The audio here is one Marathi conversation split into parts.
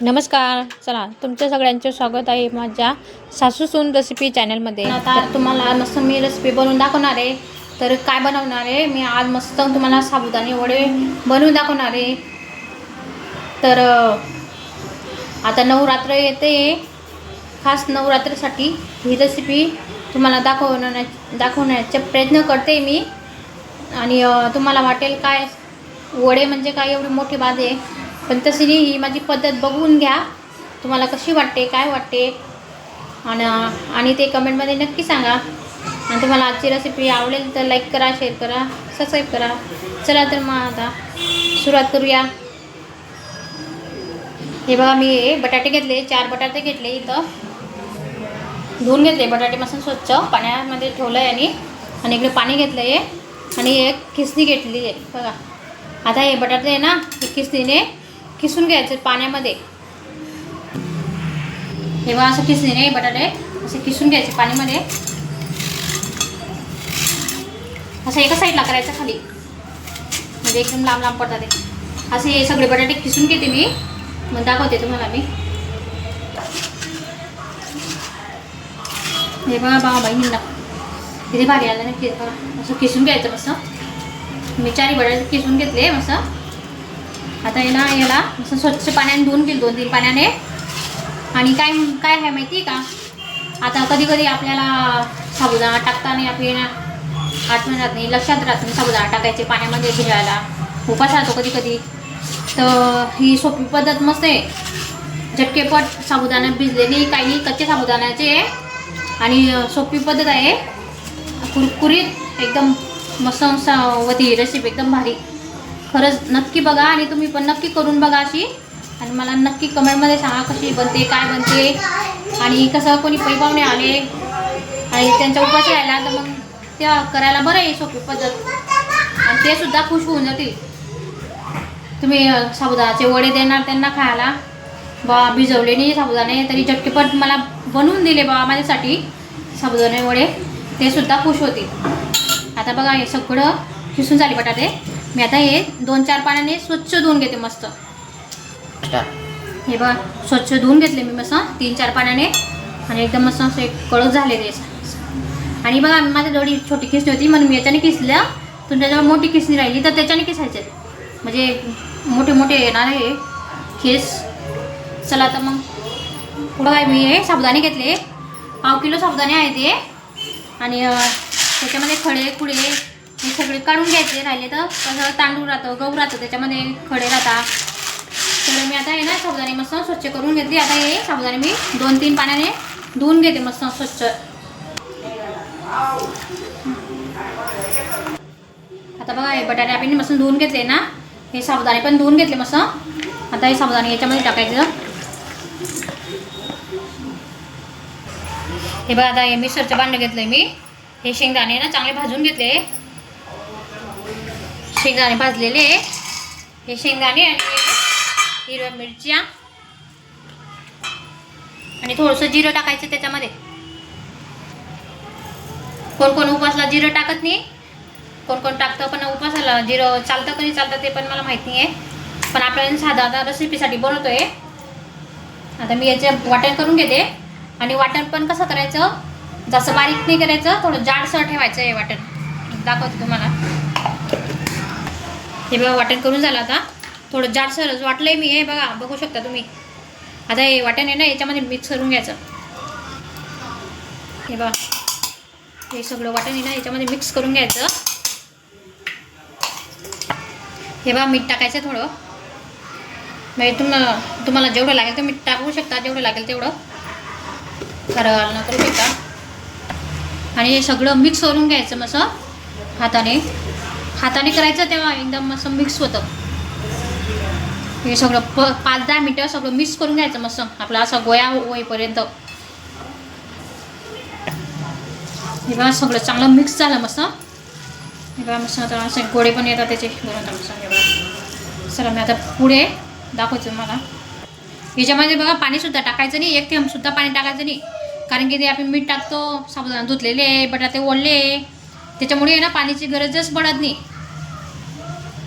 नमस्कार. चला तुमच्या सगळ्यांचे स्वागत आहे माझ्या सासू सून रेसिपी चॅनलमध्ये आता तुम्हाला मस्त मी रेसिपी बनवून दाखवणार आहे. तर काय बनवणार आहे? मी आज मस्त तुम्हाला साबुदाणे वडे बनवून दाखवणार आहे. तर आता नवरात्र येते. खास नवरात्रीसाठी ही रेसिपी तुम्हाला दाखवण्या दाखवण्याचा प्रयत्न करते मी. आणि तुम्हाला वाटेल काय वडे म्हणजे काय एवढी मोठी बात आहे पण तशी नाही ही माझी पद्धत बघून घ्या. तुम्हाला कशी वाटते काय वाटते? आणि आणि ते कमेंटमध्ये नक्की सांगा. आणि तुम्हाला आजची रेसिपी आवडेल तर लाईक करा शेअर करा सबस्क्राईब करा. चला तर मग आता सुरुवात करूया. हे बघा मी हे बटाटे घेतले चार बटाटे घेतले इथं. धुवून घेतले बटाटे मसून स्वच्छ पाण्यामध्ये ठेवलं आहे आणि आणि इकडे पाणी घेतलं आहे आणि एक खिसणी घेतली आहे बघा. आता हे बटाटे आहे ना हे खिसणीने किसून घ्यायचे पाण्यामध्ये? हे असं असं नाही बटाटे. असे किसून घ्यायचे पाण्यामध्ये. असं एका साईडला करायचं खाली. म्हणजे एकदम लांब लांब पडतात ते. असे हे सगळे बटाटे किसून घेते मी. मग दाखवते तुम्हाला मी. हे बघा बाबा बहिणींना किती भारी आलं नाही असं किसून घ्यायचं मस्त. मी चारी बटाटे किसून घेतले मस्त. आता आहे ना याला असं स्वच्छ पाण्याने धुवून घेईल दोन तीन पाण्याने. आणि काय काय आहे माहिती आहे का? आता कधी कधी आपल्याला साबुदाणा टाकताना आपल्याला आठवण राहत नाही लक्षात राहत नाही साबुदाणा टाकायचे पाण्यामध्ये भिजायला. उपास राहतो कधी कधी तर ही सोपी पद्धत मस्त आहे. झटकेपट साबुदाणा भिजलेली काही नाही कच्चे साबुदाण्याचे. आहे. आणि सोपी पद्धत आहे. कुरकुरीत एकदम मस्त मस्त होती रेसिपी एकदम भारी. खरंच नक्की बघा आणि तुम्ही पण नक्की करून बघा अशी. आणि मला नक्की कमेंटमध्ये सांगा कशी बनते काय बनते. आणि कसं कोणी पै पाहुणे आले. आणि त्यांचा उपास राहिला तर मग त्या करायला बरं आहे सोपी पद्धत. आणि ते सुद्धा खुश होऊन जातील. तुम्ही साबुदाचे वडे देणार त्यांना खायला. बा भिजवले नाही साबुदाणे तरी झटकेपट मला बनवून दिले बा माझ्यासाठी साबुदाणे वडे. ते सुद्धा खुश होतील. आता बघा हे सगळं खिसून झाले बटाटे. मी आता हे दोन चार पाण्याने स्वच्छ धुवून घेते मस्त. हे बघा स्वच्छ धुवून घेतले मी मस्त. तीन चार पाण्याने. आणि एकदम मस्त असे कळक झाले ते. आणि बघा माझ्या जवळ एक छोटी खिसणी होती. म्हणून मी याच्याने किसल्या तुमच्याजवळ मोठी खिसणी राहिली. तर त्याच्याने किसायचे म्हणजे मोठे मोठे येणार आहे खिस. चला आता मग. पुढं काय मी हे साबुदाणे घेतले. पाव किलो साबुदाणे आहे ते. आणि त्याच्यामध्ये खडे खुडे हे सगळे काढून घ्यायचे राहिले तर कसं तांदूळ राहतं गहू राहतं त्याच्यामध्ये खडे राहतात. तर मी आता हे ना साबुदाणे मस्त स्वच्छ करून घेतली. आता हे साबुदाणे मी दोन तीन पाण्याने धुवून घेते मस्त स्वच्छ. आता बघा हे बटाटे आपण मस्त धुवून घेतले ना हे साबुदाणे पण धुवून घेतले मस्त. आता हे साबुदाणे याच्यामध्ये टाकायचं. हे बघा आता हे मिक्सरचं भांडं घेतलंय मी. हे शेंगदाणे ना चांगले भाजून घेतले. शेंगदाणे भाजलेले हे शेंगदाणे आणि हिरव्या मिरच्या. आणि थोडंसं जिरं टाकायचं त्याच्यामध्ये. कोण कोण उपासला जिरं टाकत नाही. कोण कोण टाकतं पण उपासाला जिरं चालतं कधी चालतं ते पण मला माहीत नाही आहे पण आपल्याला साधा आता रेसिपीसाठी बनवतोय. आता मी याचं वाटण करून घेते. आणि वाटण पण कसं करायचं? जास्त बारीक नाही करायचं थोडं जाडसर ठेवायचं आहे वाटण. दाखवते तुम्हाला. हे बघा वाटण करून झालं आता. थोडं जाडसरच वाटलंय मी हे बघा बघू शकता तुम्ही. आता हे वाटण आहे ना याच्यामध्ये मिक्स करून घ्यायचं. हे बघा हे सगळं वाटण आहे ना याच्यामध्ये मिक्स करून घ्यायचं. हे बघा मीठ टाकायचं थोडं. म्हणजे तुम तुम्हाला जेवढं लागेल ते मीठ टाकू शकता जेवढं लागेल तेवढं. खरं न करू शकता. आणि हे सगळं मिक्स करून घ्यायचं मसं हाताने. हाताने करायचं तेव्हा एकदम असं मिक्स होतं. हे सगळं प पाच दहा मिनटं सगळं मिक्स करून घ्यायचं मस्त. आपला असा गोया होईपर्यंत. हे बघा सगळं चांगलं मिक्स झालं मस्त. हे बघा मस्त आता असे गोडे पण येतात त्याचे. बनवता मस्त हे चला मी आता पुढे दाखवतो मला याच्यामध्ये बघा पाणीसुद्धा टाकायचं नाही. एक थेंबसुद्धा पाणी टाकायचं नाही. कारण की ते आपण मीठ टाकतो साबुदाणा धुतलेले बटाटे ओढले. त्याच्यामुळे आहे ना पाण्याची गरजच पडत नाही.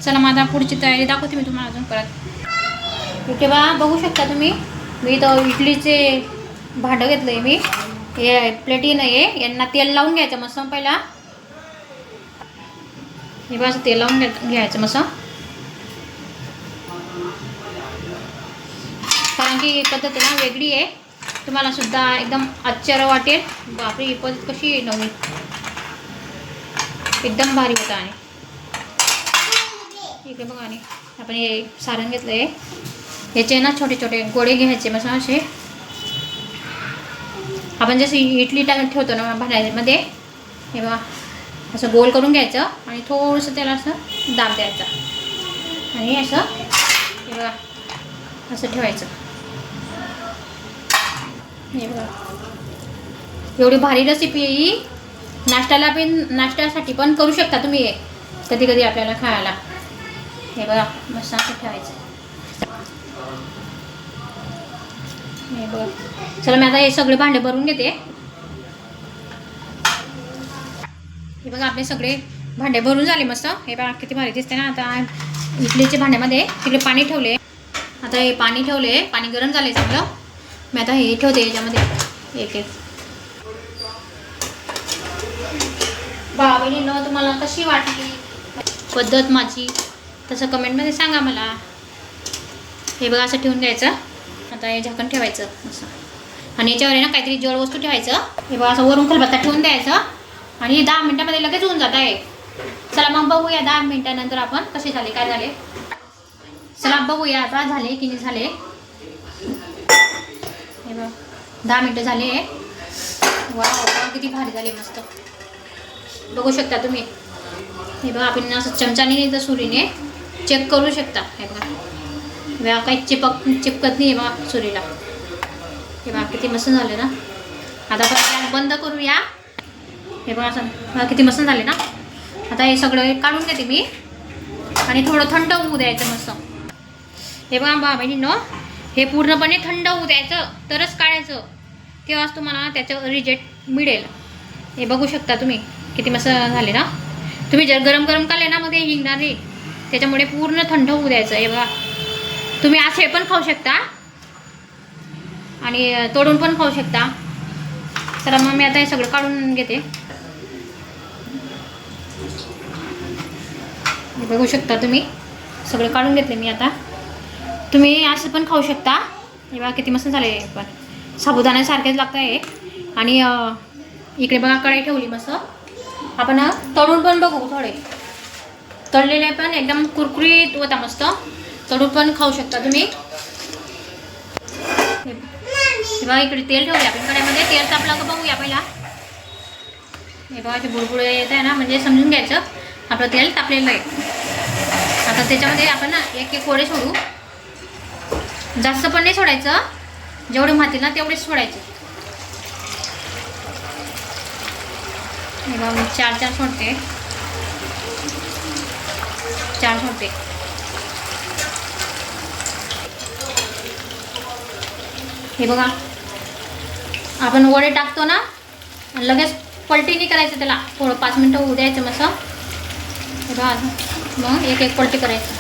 चला माझा पुढची तयारी दाखवते मी तुम्हाला अजून परत. इथे बा बघू शकता तुम्ही मी तर इडलीचे भांडं घेतलं आहे मी. हे प्लेटी नाही आहे. यांना तेल लावून घ्यायचं मस्त पहिला. हे बा असं तेल लावून घ्यायचं मस्त. कारण की ही पद्धत ना वेगळी आहे. तुम्हाला सुद्धा एकदम आश्चर्य वाटेल. बापरी ही पद्धत कशी आहे नवीन. एकदम भारी होता आणि. इकडे बघा आणि. आपण हे सारण घेतलं आहे याचे ना छोटे छोटे गोळे घ्यायचे मग असे. आपण जसं इडली टाकत ठेवतो ना भांड्यामध्ये हे बघा. असं गोल करून घ्यायचं आणि थोडंसं त्याला असं दाब द्यायचा. आणि असं हे बघा असं ठेवायचं. हे बघा. एवढी भारी रेसिपी आहे ही. नाश्त्याला पण नाश्त्यासाठी पण करू शकता तुम्ही. हे कधी कधी आपल्याला खायला. हे बघा मस्त असं ठेवायचं. हे बघा. चला मी आता हे सगळे भांडे भरून घेते. हे बघा आपले सगळे भांडे भरून झाले मस्त. हे बघा किती भारी दिसते ना. आता इडलीच्या भांड्यामध्ये तिकडे पाणी ठेवले. आता हे पाणी ठेवले. पाणी गरम झाले सगळं मी आता हे ठेवते याच्यामध्ये. एक एक. बाबा तुम्हाला कशी वाटली? पद्धत माझी. तसं कमेंटमध्ये सांगा मला. हे बघा असं ठेवून द्यायचं आता हे झाकण ठेवायचं. असं. आणि याच्यावर आहे ना काहीतरी जड वस्तू ठेवायचं. हे बघा असं वरून खलबत्ता ठेवून द्यायचं. आणि दहा मिनटामध्ये लगेच होऊन जात आहे चला मग बघूया दहा मिनटानंतर आपण कसे झाले काय झाले. चला बघूया आता झाले की नाही झाले. हे बघा दहा मिनटं झाले वा किती भारी झाले मस्त. बघू शकता तुम्ही. हे बघा आपण असं चमचाने नाही तर सुरीने चेक करू शकता. हे बघा. बघा काही चिपक चिपकत नाही बघा सुरीला. हे बघा किती मस्त झालं ना. आता आपण गॅस बंद करूया? हे बघा असं बघा किती मस्त झाले ना. आता हे सगळं काढून घेते मी. आणि थोडं थंड होऊ द्यायचं मस्त. हे बघा बा बहिणीनं हे पूर्णपणे थंड होऊ द्यायचं. तरच काढायचं. तेव्हाच तुम्हाला त्याचं रिजेक्ट मिळेल. हे बघू शकता तुम्ही. किती मस्त झाले ना? तुम्ही जर गरम गरम काढले ना मध्ये हिंगणार नाही. त्याच्यामुळे पूर्ण थंड होऊ द्यायचं हे बघा. तुम्ही असे पण खाऊ शकता. आणि तोडून पण खाऊ शकता. तर मग मी आता हे सगळं काढून घेते. बघू शकता तुम्ही. सगळं काढून घेतले मी आता. तुम्ही असं पण खाऊ शकता. हे बघा किती मस्त झाले पण. साबुदाण्यासारखेच लागतं आहे आणि इकडे बघा कढाई ठेवली मस्त. आपण तळून पण बघू थोडे. तळलेले पण एकदम कुरकुरीत होता मस्त. तळून पण खाऊ शकता तुम्ही. हे बघा इकडे तेल ठेवले आपण कड्यामध्ये तेल तापला का बघूया पहिला. हे बघा ते बुडबुडे येत आहे ना म्हणजे समजून घ्यायचं. आपलं तेल तापलेलं आहे. आता त्याच्यामध्ये आपण ना एक एक कोडे सोडू. जास्त पण नाही सोडायचं. जेवढे मातील ना तेवढेच सोडायचे. हे बघा चार चार सोडते चार सोडते हे बघा. आपण वडे टाकतो ना लगेच पलटी नाही करायचं त्याला. थोडं पाच मिनटं होऊ द्यायचं मस्त. हे बघा मग एक एक पलटी करायचं.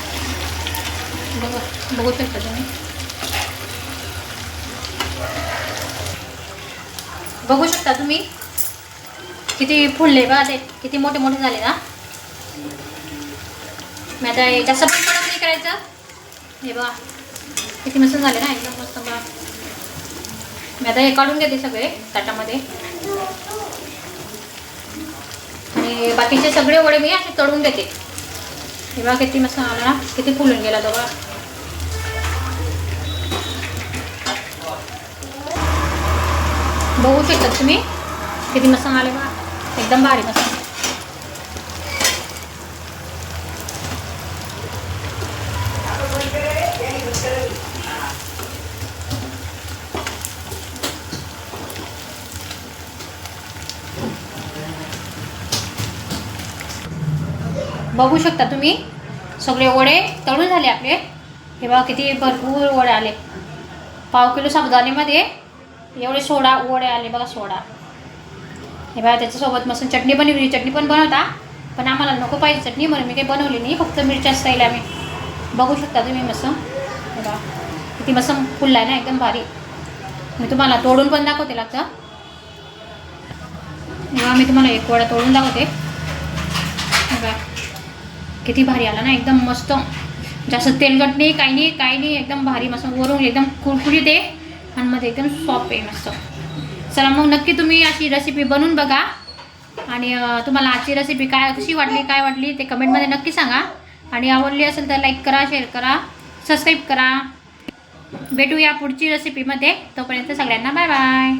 बघा बघू शकता तुम्ही. बघू शकता तुम्ही. किती फुलले बा ते किती मोठे मोठे झाले ना? मी आता हे जास्त पण कडक नाही करायचं. हे बघा किती मस्त झाले ना एकदम मस्त बघा. मी आता हे काढून घेते सगळे ताटामध्ये. आणि बाकीचे सगळे वडे मी असे तळून देते. हे बघा किती मस्त आला ना किती फुलून गेला तो बघा. बघू शकतात तुम्ही किती मस्त आले बघा. एकदम भारी मसाला बघू शकता तुम्ही सगळे वडे तळून झाले आपले. हे बघा किती भरपूर वडे आले. पाव किलो साबुदाणेमध्ये एवढे सोडा वडे आले बघा सोडा. हे बघा त्याच्यासोबत मस्त चटणी बनवली चटणी पण बनवता. पण आम्हाला नको पाहिजे चटणी म्हणून मी काही बनवली नाही. फक्त मिरच्या स्टाईल आम्ही बघू शकता तुम्ही मस्त. हे बघा किती मस्त फुलला आहे ना एकदम भारी. मी तुम्हाला तोडून पण दाखवते लागतं. तेव्हा मी तुम्हाला एक वडा तोडून दाखवते. बघा किती भारी आला ना एकदम मस्त. जास्त तेलगट नाही काही नाही काही नाही एकदम भारी मस्त वरून एकदम कुरकुरीत आहे. आणि मध्ये एकदम सॉफ्ट आहे मस्त. चला मग नक्की तुम्ही अशी रेसिपी बनवून बघा. आणि तुम्हाला आजची रेसिपी काय कशी वाटली काय वाटली ते कमेंटमध्ये नक्की सांगा. आणि आवडली असेल तर लाईक करा शेअर करा सबस्क्राईब करा. भेटूया पुढची रेसिपीमध्ये तोपर्यंत सगळ्यांना बाय बाय